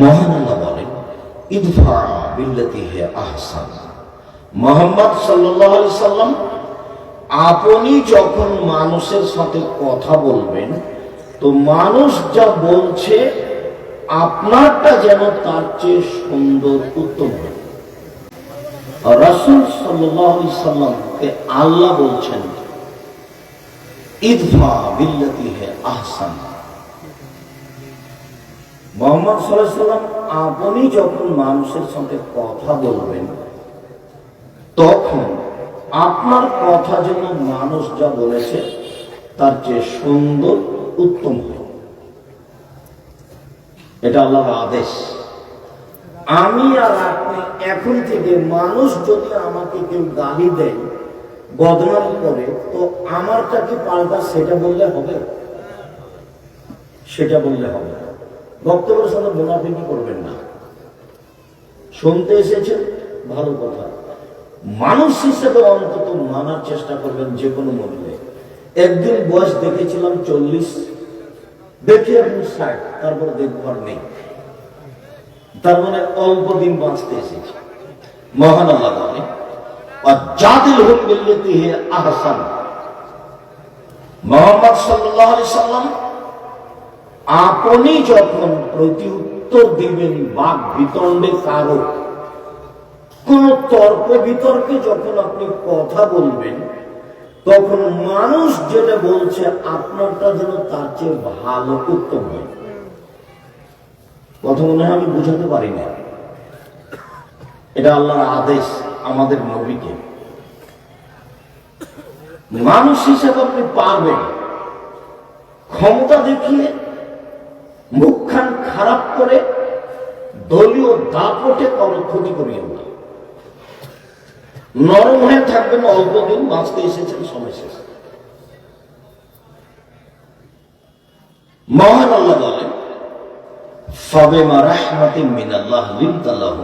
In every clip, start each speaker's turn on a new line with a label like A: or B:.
A: মহান আল্লাহ বলেন, ইদফা হে আহসান। মোহাম্মদ সাল্লাম, আপনি যখন মানুষের সাথে কথা বলবেন, তো মানুষ যা বলছে, আপনারটা যেন তার চেয়ে সুন্দর উত্তম হয়। রাসূল সাল্লামকে আল্লাহ বলছেন, ইদফা বিল্লাতি হে আহসান। মোহাম্মদ সাল্লাম আপনি যখন মানুষের সঙ্গে কথা বলবেন, তখন আপনার কথা যেন মানুষ যা বলেছে, তার চেয়ে সুন্দর, উত্তম হয় এটা আল্লাহর আদেশ। আমি আর আপনি এখন থেকে মানুষ যদি আমাকে কেউ গালি দেয়, বদনাম করে, তো আমারটা কি পাল্টা সেটা বললে হবে? সেটা বললে হবে বক্তব্যের সাথে মুনাফিকি করবেন না। শুনতে এসেছেন, ভালো কথা। মানুষ হিসেবে অন্তত মানার চেষ্টা করবেন যে কোনো মূল্যে। একদিন বয়স দেখেছিলাম চল্লিশ, দেখে আপনি ষাট, তারপরে দেখবার নেই। তার মানে অল্প দিন বাঁচতে এসেছে। মহান আল্লাহ বলে জাতিল হুম মোহাম্মদ আলাইহি সাল্লাম আপনি যখন প্রতি উত্তর দিবেন বাক বিতণ্ডে কারও, কোন তর্ক বিতর্কে যখন আপনি কথা বলবেন, তখন মানুষ যেটা বলছে আপনারটা যেন তার চেয়ে ভালো উত্তম হয়। কথা মনে হয় আমি বুঝাতে পারি না। এটা আল্লাহর আদেশ আমাদের নবীকে। মানুষ হিসেবে আপনি পারবেন। ক্ষমতা দেখিয়ে অবস্থান খারাপ করে দলীয় দাপটে কোনো ক্ষতি করিয়েন না। নরম হয়ে থাকবেন অল্প দিন, বাঁচতে এসেছেন, সময় শেষ। মহান আল্লাহ বলেন ফাদান মিন সাল্লাল্লাহু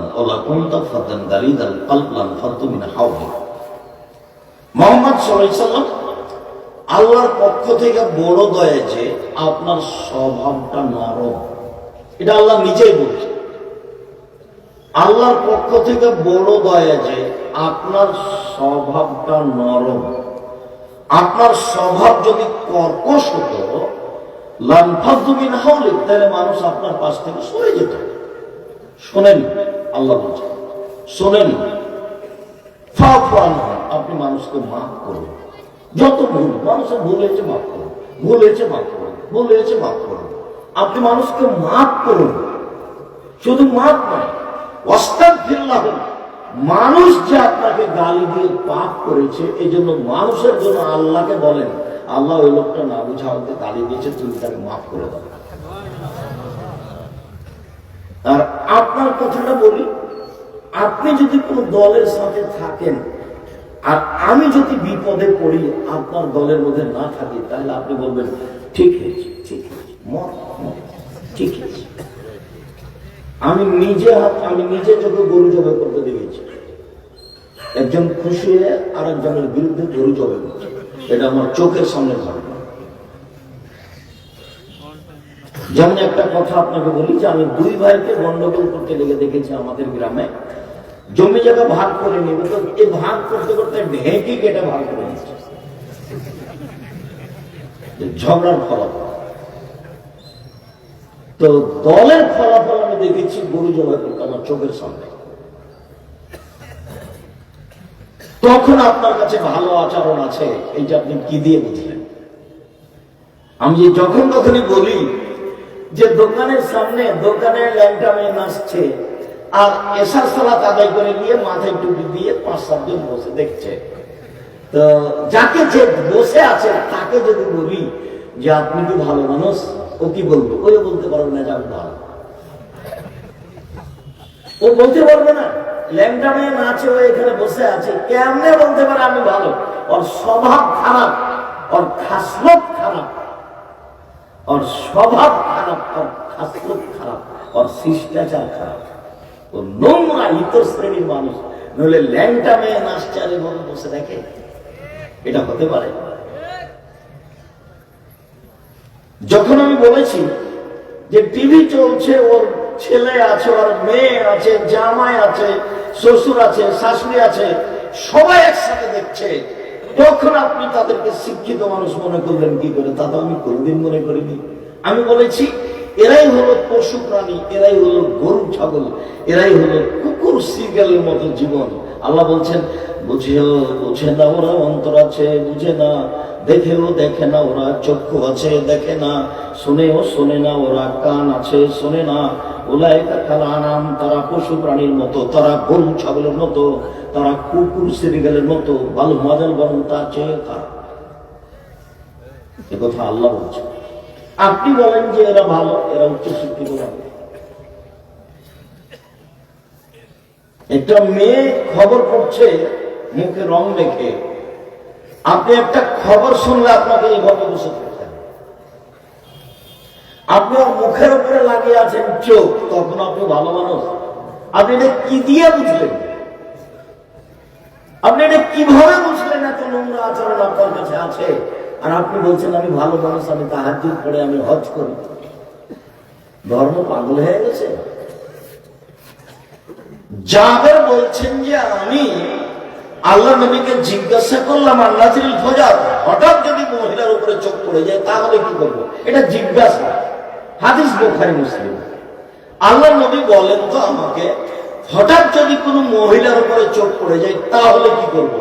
A: আল্লাহর পক্ষ থেকে বড় দয়া যে আপনার স্বভাবটা নরম এটা আল্লাহ নিজেই বলছে আল্লাহর পক্ষ থেকে বড় দয়া যে আপনার স্বভাবটা নরম। আপনার স্বভাব যদি কর্কশ হতো হাউলিক তাহলে মানুষ আপনার পাশ থেকে সরে যেত। শোনেন, আল্লাহ বলছেন, শোনেন আপনি মানুষকে মাফ করুন। যত ভুল, মানুষের ভুল হয়েছে মাফ করুন, ভুল হয়েছে মাফ করুন, ভুল হয়েছে মাফ করুন। আপনি মানুষকে মাফ করুন। শুধু মাফ নয় মানুষ যে আপনাকে গালি দিয়ে পাপ করেছে এই জন্য মানুষের জন্য আল্লাহকে বলেন, আল্লাহ ওই লোকটা না বুঝা আমাকে গালি দিয়েছে, তুমি তাকে মাফ করে দাও। আর আপনার কথাটা বলি, আপনি যদি কোনো দলের সাথে থাকেন, আর আমি যদি বিপদে পড়ি, আপনার দলের মধ্যে না থাকি, তাহলে আপনি বলবেন, ঠিক হয়েছে ঠিক হয়েছে আমি নিজে আমি নিজে চোখে গরু জবাই করতে দেখেছি। একজন খুশি হয়ে আর একজনের বিরুদ্ধে গরু জবাই করছে। এটা আমার চোখের সামনে ঘটনা যেমন একটা কথা আপনাকে বলি যে, আমি দুই ভাইকে গন্ডগোল করতে লেগে দেখেছি আমাদের গ্রামে। জমি জায়গা ভাগ করে নিবে তো এই ভাগ করতে করতে ঢেঁকি কেটে ভাগ করে নিচ্ছে। ঝগড়ার ফলাফল। তো দলের ফলাফল আমি দেখেছি গরু জবাই করতে আমার চোখের সামনে। তখন আপনার কাছে ভালো আচরণ আছে, এইটা আপনি কি দিয়ে বুঝলেন? আমি যখন তখনই বলি যে দোকানের সামনে দোকানের ল্যাংটা মেয়ে নাচছে আর এসার সালাত আদায় করে গিয়ে মাথায় টুপি দিয়ে পাঁচ সাতজন বসে দেখছে। তো যাকে যে বসে আছে তাকে যদি বলি যে আপনি কি ভালো মানুষ, ও কি বলব? ওই বলতে পারবে না যে আমি ভালো। ও বলতে পারবে না। ল্যাংটা মেয়ে নাচে ও এখানে বসে আছে, কেমনে বলতে পারে আমি ভালো? ওর স্বভাব খারাপ, ওর খাসলত খারাপ, ওর স্বভাব খারাপ, ওর খাসলত খারাপ, ওর শিষ্টাচার খারাপ। ও নোংরা ইতর শ্রেণির মানুষ। নইলে ল্যাংটা মেয়ে নাচছে আর বসে দেখে। এটা হতে পারে। যখন আমি বলেছি যে টিভি চলছে, ওর ছেলে আছে, ওর মেয়ে আছে, জামাই আছে, শ্বশুর আছে, শাশুড়ি আছে, সবাই একসাথে দেখছে। তখন আপনি তাদেরকে শিক্ষিত মানুষ মনে করলেন, কি করে? তা তো আমি কোনদিন মনে করিনি। আমি বলেছি, এরাই হলো পশু প্রাণী, এরাই হলো গরু, ছাগল, এরাই হলো কুকুর, সিগালের মতো জীবন। আল্লাহ বলছেন, বুঝেও, বুঝে না ওরা অন্তর আছে, বুঝে না। দেখেও দেখে না ওরা, চক্ষু আছে, দেখে না। শুনেও শোনে না ওরা, কান আছে, শোনে না। তারা পশু প্রাণীর মতো, তারা গরু ছাগলের মতো, তারা কুকুর, সিরিগালের মতো ভালো মজাল বরং তার চেয়ে খারাপ। কথা আল্লাহ বলছে আপনি বলেন যে এরা ভালো, এরা উচ্চ শিক্ষিত ভালো একটা মেয়ে খবর পড়ছে, মুখে রং মেখে আপনি একটা খবর শুনলে আপনাকে এইভাবে বসে থাকতেন আপনি মুখের উপরে লাগিয়ে আছেন চোখ, তখন আপনি ভালো মানুষ। আপনি এটা কি দিয়ে বুঝলেন? আপনি এটা কীভাবে বুঝলেন এত নোংরা আচরণ আপনার কাছে আছে? আর আপনি বলছেন, আমি ভালো মানুষ, আমি তাহার করে আমি হজ করি। ধর্ম পাগল হয়ে গেছে। জাবের বলছেন যে আমি আল্লাহ নবীকে জিজ্ঞাসা করলাম আল্লাহ ফজার হঠাৎ যদি মহিলার উপরে চোখ পড়ে যায়, তাহলে কি করব? এটা জিজ্ঞাসা। হাদিস বোখারি, মুসলিম। আল্লাহ নবী বলেন তো আমাকে, হঠাৎ যদি কোনো মহিলার উপরে চোখ পড়ে যায়, তাহলে কি করব?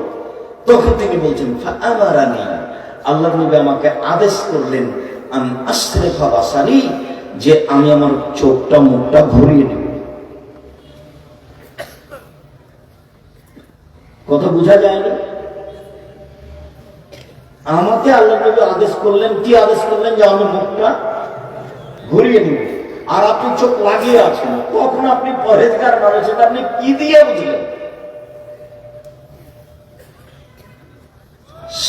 A: তখন তিনি বলছেন আমার আল্লাহ নবী আমাকে আদেশ করলেন আমি আস্তে বাসারি যে আমি আমার চোখটা মুখটা ঘুরিয়ে নেব। কথা বোঝা যায় না? আমাকে আল্লাহ নবী আদেশ করলেন, কি আদেশ করলেন যে আমি মুখটা ঘুরিয়ে নিব। আর আপনি চোখ লাগিয়ে আছেন। কখন আপনি পরেজগার মানুষ, এটা আপনি কি দিয়ে বুঝলেন?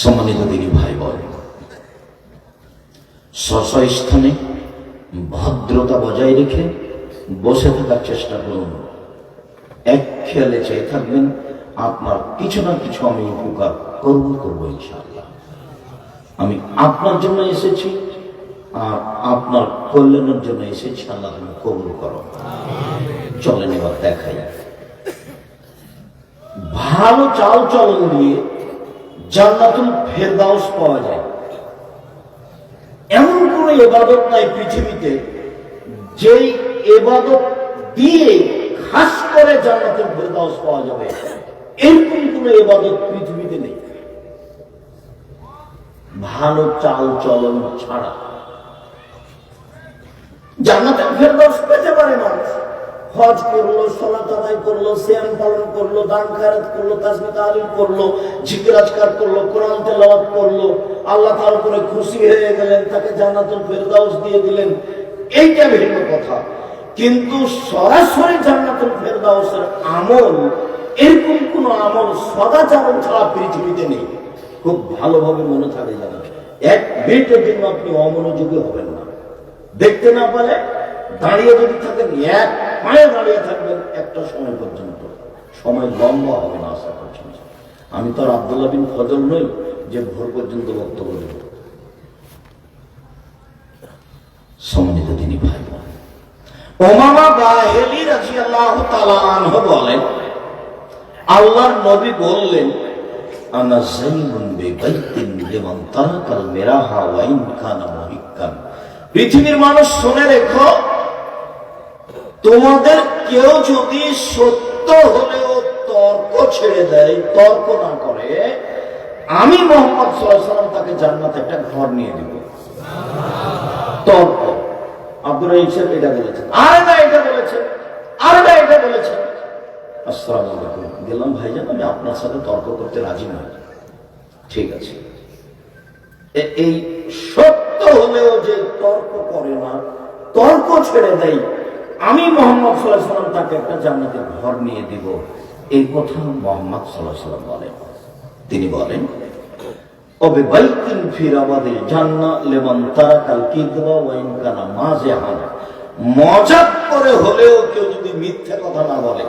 A: সম্মানিত দিনী ভাই বল স্থানে ভদ্রতা বজায় রেখে বসে থাকার চেষ্টা করুন। এক খেয়ালে চেয়ে থাকবেন। আপনার কিছু না কিছু আমি উপকার করব, করব ইনশাআল্লাহ। আমি আপনার জন্য এসেছি, আর আপনার কল্যাণের জন্য এসেছি, আল্লাহ তুমি কবুল করো। চলেন এবার দেখাই। ভালো চাল চলন দিয়ে জান্নাতুল ফেরদাউস পাওয়া যায়। এমন কোন এবাদত নাই পৃথিবীতে, যেই এবাদত দিয়ে খাস করে জান্নাতুল ফেরদাউস পাওয়া যাবে। এরকম কোন এবাদত পৃথিবীতে নেই। ভালো চাল চলন ছাড়া। জান্নাতের ফেরদৌস পেতে পারে মানুষ। হজ করল সলাত করল শ্যাম পালন করল, দান খায়রাত করল তাজমি তালিম করল জিজ্ঞাসকার করল, কোরআন তেলাওয়াত করল, আল্লাহ তার উপরে খুশি হয়ে গেলেন, তাকে জান্নাতুল ফেরদাউস দিয়ে দিলেন। এইটা ভিন্ন কথা। কিন্তু সরাসরি জান্নাতুল ফেরদাউসের আমল এরকম কোন আমল সদাচারণ ছাড়া পৃথিবীতে নেই। খুব ভালোভাবে মনে থাকে জানেন। এক মিনিটের জন্য আপনি অমনোযোগী হবেন না। দেখতে না পারে দাঁড়িয়ে যদি থাকেন, এক পায়ে দাঁড়িয়ে থাকবেন একটা সময় পর্যন্ত। সময় লম্বা হবে না আসা পর্যন্ত আমি তো আর আবদুল্লাহ বিন ফজল নই যে ভোর পর্যন্ত বক্তব্য দেব। সম্মানিত তিনি ভাই ওমামা বাহেলি রাজিয়াল্লাহু তাআলা আনহু বলেন আল্লাহর নবী বললেন, আনা জাইনুন বিবাইতিন লিমান তারাকাল মিরাহা ওয়া ইন কানা মুহিক্কান। পৃথিবীর মানুষ শুনে রেখো, তোমাদের কেউ যদি সত্য হলেও তর্ক ছেড়ে দেয়, তর্ক না করে, আমি মোহাম্মদ সাল্লাম তাকে জান্নাতে একটা ঘর নিয়ে দিব। তর্ক। আব্দুল রহিম এটা বলেছেন, আর না এটা বলেছে আর না এটা বলেছে আসসালাম আলাইকুম। গেলাম আমি আপনার সাথে তর্ক করতে রাজি নই। ঠিক আছে। এই সত্য হলেও যে তর্ক করে না, তর্ক ছেড়ে দেয় আমি মোহাম্মদ সাল্লাহ সাল্লাম তাকে একটা জান্নাতের ঘর নিয়ে দিব। এই কথা মোহাম্মদ সাল্লাহ সাল্লাম বলেন। তিনি বলেন তবে বাইতিন ফির আমাদের জান্না লেমন তারাকাল কিদবা ওয়াইন কানা মাঝে হানা মজাক করে হলেও কেউ যদি মিথ্যে কথা না বলে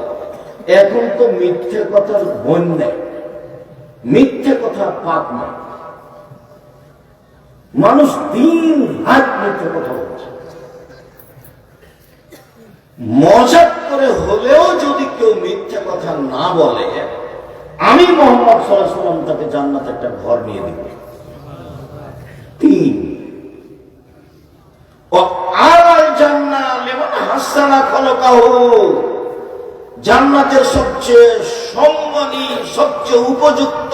A: এখন তো মিথ্যে কথার বন্যা মিথ্যে কথা পাপ নয় মানুষ দিন রাত মিথ্যে কথা বলছে। মজাক করে হলেও যদি কেউ মিথ্যা কথা না বলে, আমি মোহাম্মদ সাল্লাম তাকে জান্নাত একটা ঘর নিয়ে দিব। তিন। ও আর জান্না লেমন হাসানা খলকাহু। জান্নাতের সবচেয়ে সম্মানী, সবচেয়ে উপযুক্ত,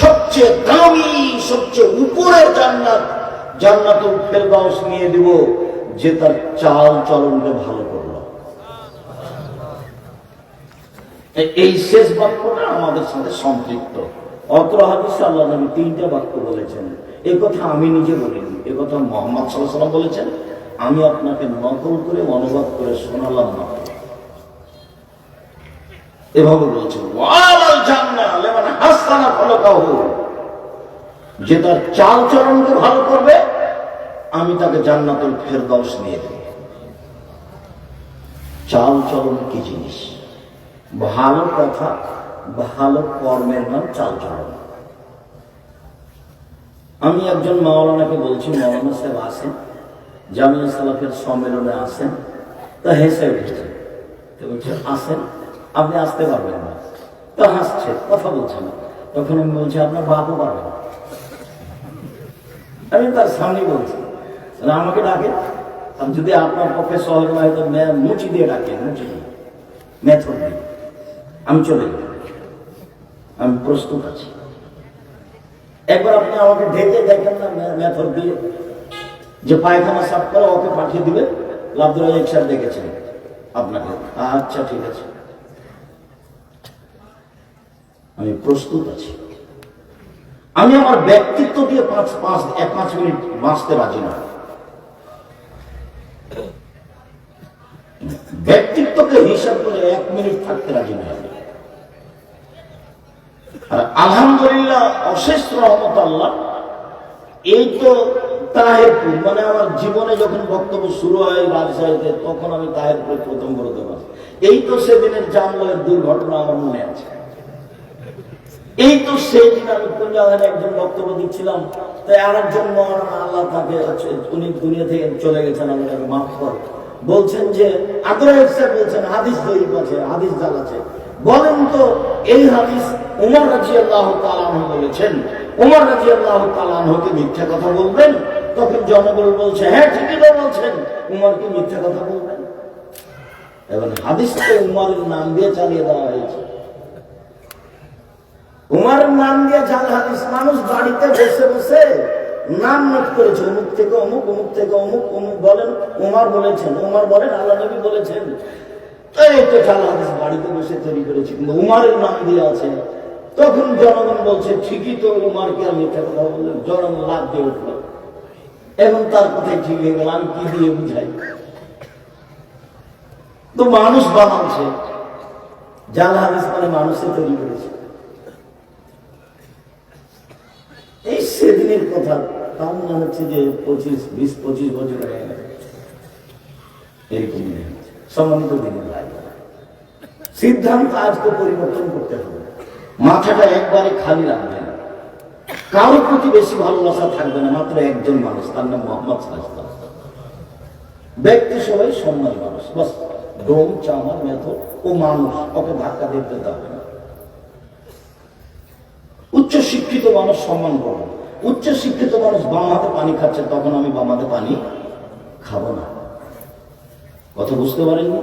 A: সবচেয়ে দামি, সবচেয়ে উপরের জান্নাত, জান্নাতুল ফেরদাউস নিয়ে দিব যে তার চাল চলনকে ভালো এই শেষ বাক্যটা আমাদের সাথে সম্পৃক্ত। অত্র হাদিসে আল্লাহ নবী তিনটা বাক্য বলেছেন। এ কথা আমি নিজে বলিনি, এ কথা মোহাম্মদ সাল্লাহ বলেছেন। আমি আপনাকে নকল করে অনুবাদ করে শোনালাম না। এভাবে খলকাহু। যে তার চাল চরণকে ভালো করবে, আমি তাকে জান্নাতুল ফেরদাউস নিয়ে দেব। চাল চরণ কি জিনিস? ভালো কথা, ভালো কর্মের নাম চাল চরণ। আমি একজন মাওলানাকে বলছি, মাওলানা সাহেব আসেন, জামিয়া সালাফের সম্মেলনে আসেন, তা হেসে উঠেছে। বলছে, আসেন। আপনি আসতে পারবেন না। তো হাসছে, কথা বলছে না। তখন আমি বলছি, আপনার বাপও পারবে না। আমি তার সামনে বলছি, তাহলে আমাকে ডাকে। আর যদি আপনার পক্ষে সহজ না হয়, তো মুচি দিয়ে ডাকে, মুচি দিয়ে। মেথড দিয়ে। আমি চলে গেলাম আমি প্রস্তুত আছি। একবার আপনি আমাকে ডেকে দেখেন না মেথড দিয়ে, যে পায়খানা সাফ করে, ওকে পাঠিয়ে দিবে রাজাক স্যার দেখেছেন আপনাকে। আচ্ছা ঠিক আছে। আমি প্রস্তুত আছি। আমি আমার ব্যক্তিত্ব দিয়ে পাঁচ পাঁচ, এক, পাঁচ মিনিট বাঁচতে রাজি না। ব্যক্তিত্বকে হিসাব করে এক মিনিট থাকতে রাজি আমি। আর আলহামদুলিল্লাহ, অশেষ রহমত আল্লাহ, এই তো তাহেরপুর মানে আমার জীবনে যখন বক্তব্য শুরু হয় রাজশাহীতে, তখন আমি তাহেরপুরে প্রথম করতে পারি এই তো সেদিনের জানলের দুর্ঘটনা আমার মনে আছে। এই তো সেই দিন আমি একজন বক্তব্য দিচ্ছিলাম। তাই আর একজন মহারানা আল্লাহ তাকে আছে, উনি দুনিয়া থেকে চলে গেছেন মাফ কর। বলছেন যে সাহেব বলছেন হাদিস দৈব আছে হাদিস জাল আছে। বলেন তো এই হাদিস উমর রাজি আল্লাহ তালাহ বলেছেন। উমর রাজি আল্লাহ তালাহকে মিথ্যা কথা বলবেন? তখন জনগণ বলছে হ্যাঁ ঠিকই বলছেন। উমরকে মিথ্যা কথা বলবেন? এবং হাদিসকে উমরের নাম দিয়ে চালিয়ে দেওয়া হয়েছে। উমার নাম দিয়ে জাল হাদিস, মানুষ বাড়িতে বসে বসে নাম নোট করেছে, অমুক থেকে অমুক অমুক থেকে অমুক অমুক বলেন, উমার বলেছেন, উমার বলেন, আল্লাহ নবী বলেছেন। এই জাল হাদিস, বাড়িতে বসে তৈরি করেছে উমারের নাম দিয়ে আছে। তখন জনগণ বলছে, ঠিকই তো উমারকে মিথ্যা কথা বললেন জনগণ লাভ দিয়ে উঠল। এখন তার কথাই ঠিক হয়ে গেল, আমি কি দিয়ে বুঝাই? তো মানুষ বানাচ্ছে। জাল হাদিস মানে মানুষে তৈরি করেছে এই সেদিনের কথা, তার মনে হচ্ছে যে পঁচিশ, বিশ, পঁচিশ বছর হয়ে গেল। এরকম মনে সম্মানিত দিনের সিদ্ধান্ত আজকে পরিবর্তন করতে হবে। মাথাটা একবারে খালি রাখবে না কারোর প্রতি বেশি ভালোবাসা থাকবে না, মাত্র একজন মানুষ, তার নাম মোহাম্মদ সাল্লাল্লাহু ব্যক্তি সবাই সম্মানী মানুষ, বাস ডোম চামার মেথড ও মানুষ, ওকে ধাক্কা দিতে হবে না। উচ্চ মানুষ সম্মান করো উচ্চ শিক্ষিত মানুষ বাম হাতে পানি খাচ্ছে, তখন আমি বাম হাতে পানি খাব না। কথা বুঝতে পারেননি?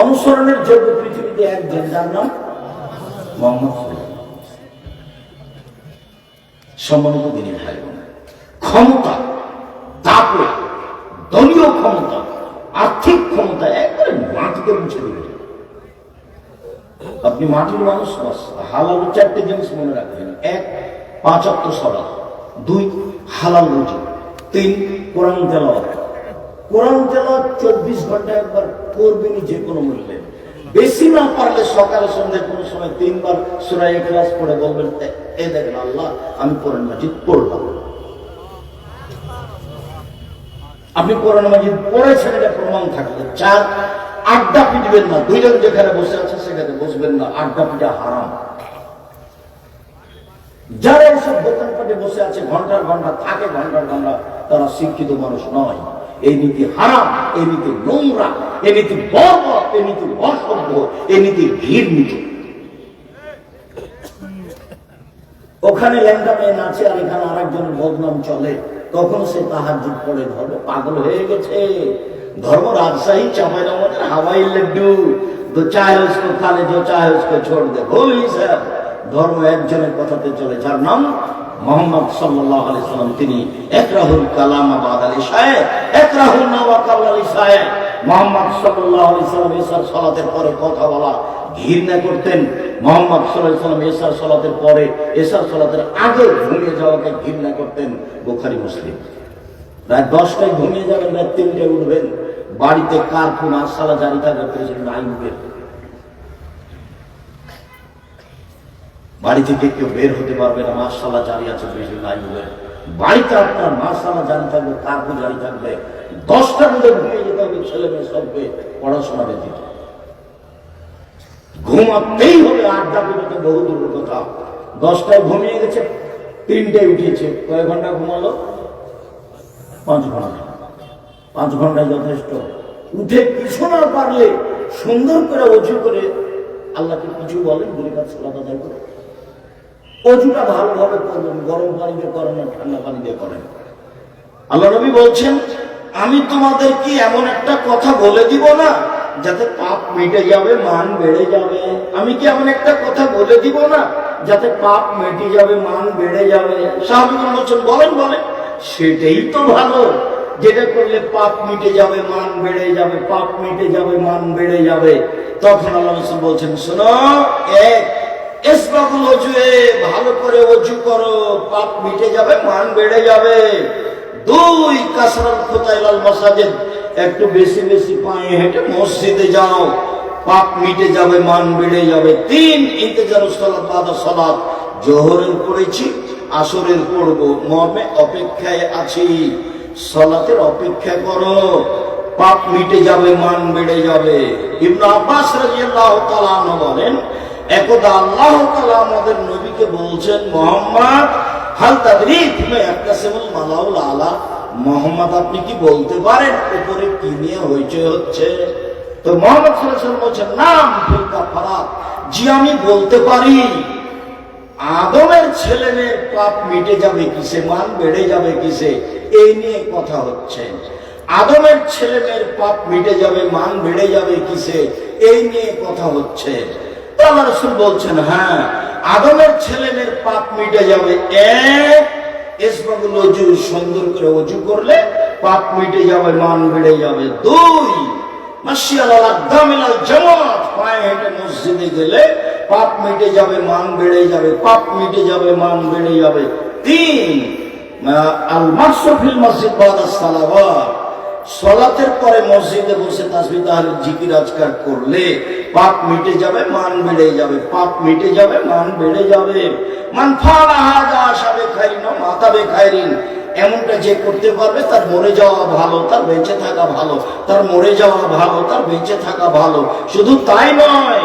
A: অনুসরণের যোগ্য পৃথিবীতে একজন যার নাম মোহাম্মদ। সম্মানিত দিনের ভাই ক্ষমতা তারপরে দলীয় ক্ষমতা আর্থিক ক্ষমতা একবারে মাটিকে মুছে দিবে আপনি মাটির মানুষ হালাল চারটে জিনিস মনে রাখবেন। এক পাঁচাত্ত সলাদ দুই, হালাল রুজি। তিন, কোরআন তেলাওয়াত। কোরআন তেলাওয়াত চব্বিশ ঘণ্টা একবার করবেনি যে কোনো মূল্যে। বেশি না পারলে সকালে সন্ধ্যে কোনো সময় তিনবার সুরাই ক্লাস পড়ে বলবেন, "এ- দেখেন আল্লাহ, আমি কোরআন মাজিদ পড়লাম। আপনি কোরআন মাজিদ পড়েছেন, এটা প্রমাণ থাকলে চার আড্ডা পিটবেন না। দুইজন যেখানে বসে আছে সেখানে বসবেন না। আড্ডা পিটা হারাম। যারা এসব দোকানপাটে বসে আছে, ঘণ্টার ঘণ্টা থাকে, ঘণ্টার ঘণ্টা তারা শিক্ষিত মানুষ নয়। এই নীতি হারাম, এই নীতি নোংরা এ নীতি বর্বর এ নীতি অসভ্য এ নীতি ঘৃণিত ওখানে ল্যাংটা মেয়ে নাচে আর এখানে আরেকজনের বদনাম চলে, তখন সে তাহার যুগ পড়ে ধর্ম পাগল হয়ে গেছে। ধর্ম রাজশাহী চাপাই রহমানের হাওয়াই লাড্ডু তো চাহে উসকো খালে जो चाहे उसको छोड़ दे ভুল স্যার ধর্ম একজনের কথাতে চলে যার নাম মোহাম্মদ সাল্লাল্লাহু আলাইহি সাল্লাম তিনি একরাহুল কালাম বাদ আলী সাহেব একরাহুল নাওয়া কাল আলী সাহেব মোহাম্মদ সাল্লাল্লাহু আলাইহি সাল্লাম ইসার সালাতের পরে কথা বলা ঘৃণা করতেন মোহাম্মদ সাল্লাল্লাহু সাল্লাম এসার সালাতের পরে এসার সালাতের আগে ঘুমিয়ে যাওয়াকে ঘৃণা করতেন বুখারী মুসলিম রাত দশটায় ঘুমিয়ে যাবেন রাত তিনটায় উঠবেন বাড়িতে কার কোন আশালা জারি থাকবে প্রেসিডেন্ট আইনবেন বাড়ি থেকে কেউ বের হতে পারবে না, মাসালা জারি আছে প্রেসিডেন্ট আইনবেন বাড়িতে আপনার মাসালা জারি থাকবে, কার কোন জারি থাকবে দশটার মধ্যে ঘুমিয়ে যেতে হবে, ছেলে মেয়ে সবকে পড়াশোনা ব্যতীত ঘুমাতেই হবে, আড্ডা পেটোতে বহু দূরের কথা। দশটায় ঘুমিয়ে গেছে, তিনটায় উঠিয়েছে কয়েক ঘণ্টা ঘুমালো? পাঁচ ঘণ্টা। পাঁচ ঘন্টায় যথেষ্ট। উঠে কিছু না পারলে সুন্দর করে অজু করে আল্লাহকে কিছু বলেন কাজ সালাদ আদায় করে। অজুটা ভালোভাবে করবেন, গরম পানি দিয়ে করেন না, ঠান্ডা পানি দিয়ে করেন। আল্লাহ নবী বলছেন, আমি তোমাদের কি এমন একটা কথা বলে দিব না, যাতে পাপ মিটে যাবে, মান বেড়ে যাবে। আমি কি এমন একটা কথা বলে দিব না, যাতে পাপ মেটে যাবে, মান বেড়ে যাবে? সাহাবিগুল বলছেন, বলেন বলেন, সেটাই তো ভালো। যেটা করলে পাপ মিটে যাবে, মান বেড়ে যাবে, পাপ মিটে যাবে, মান বেড়ে যাবে। তখন আল্লাহ বলছেন, শোনো, এক এসবাবুল অজুয়ে ভালো করে অজু করো, পাপ মিটে যাবে, মান বেড়ে যাবে। দুই, কাসরাল খোতাইলাল মাসাজেদ, একটু বেশি বেশি পায়ে হেঁটে মসজিদে যাও, পাপ মিটে যাবে, মান বেড়ে যাবে। তিন, ইন্তেজার সালাত বাদা সালাত জোহরের পড়েছি, আসরের পড়ব, মর্মে অপেক্ষায় আছি। সালাতের অপেক্ষা করো। পাপ মিটে যাবে, মান বেড়ে যাবে। ইবনে আব্বাস রাদিয়াল্লাহু তাআলা বলেন, একদা আল্লাহ তাআলা আমাদের নবীকে বলছেন, মোহাম্মদ, হাল তাদরি তুমি একটা সেমন মালাউল আলা। মোহাম্মদ, আপনি কি বলতে পারেন? উপরে কি নিয়ে হইচে হচ্ছে? তো মোহাম্মদ সাল্লাল্লাহু আলাইহি বলছেন, নাম ফিলকা ফারাত জি, আমি বলতে পারি। আদমের ছেলে মেয়ের পাপ মিটে যাবে কিসে? মান বেড়ে যাবে কিসে? এই নিয়ে কথা হচ্ছে। আদমের ছেলে মেয়ের পাপ মিটে যাবে, মান বেড়ে যাবে কিসে? এই নিয়ে কথা হচ্ছে। আল্লাহ রসুল বলছেন হ্যাঁ আদমের ছেলে মেয়ের পাপ মিটে যাবে। এক এসবাগুল সুন্দর করে অজু করলে পাপ মিটে যাবে, মান বেড়ে যাবে। দুই মাসিয়াল আদামিলাল জামাত পায়ে হেঁটে মসজিদে গেলে পাপ মিটে যাবে, মান বেড়ে যাবে, পাপ মিটে যাবে, মান বেড়ে যাবে। তিন আল মাসফিল মসজিদ বাদা সালাওয়াত। সলাতের পরে মসজিদে বসে তাসবি, তাহলে জিকির, আজকার করলে পাপ মিটে যাবে, মান বেড়ে যাবে, পাপ মিটে যাবে, মান বেড়ে যাবে। মান ফালা হাজা আসাবে খাইরিন মাতা বে এমনটা যে করতে পারবে, তার মরে যাওয়া ভালো, তার বেঁচে থাকা ভালো, তার মরে যাওয়া ভালো, তার বেঁচে থাকা ভালো। শুধু তাই নয়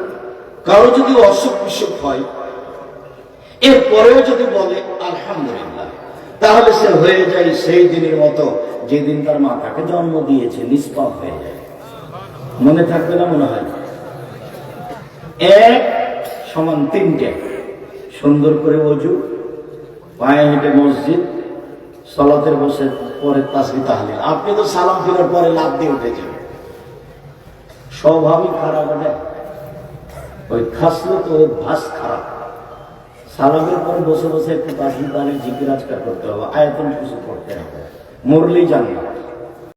A: কারও যদি অসুখ বিসুখ হয় এরপরেও যদি বলে, আলহামদুলিল্লাহ, তাহলে সে হয়ে যায় সেই দিনের মতো যেদিন তার মা তাকে জন্ম দিয়েছে, নিষ্পাপ হয়ে যায়। মনে থাকবে না, মনে হয় এক সমান তিনটে। সুন্দর করে অজু পায়ে হেঁটে মসজিদ, সলাতের বসে, পরে তাসবি তাহলে আপনি তো সালাম ফিরার পরে লাভ দিয়ে উঠেছেন স্বভাবই খারাপ এটা ওই খাসলে তো ওই ভাস খারাপ। সালামের পর বসে বসে একটু জিকির আজকার করতে হবে আয়তন কিছু করতে হবে। মরলেই জানবে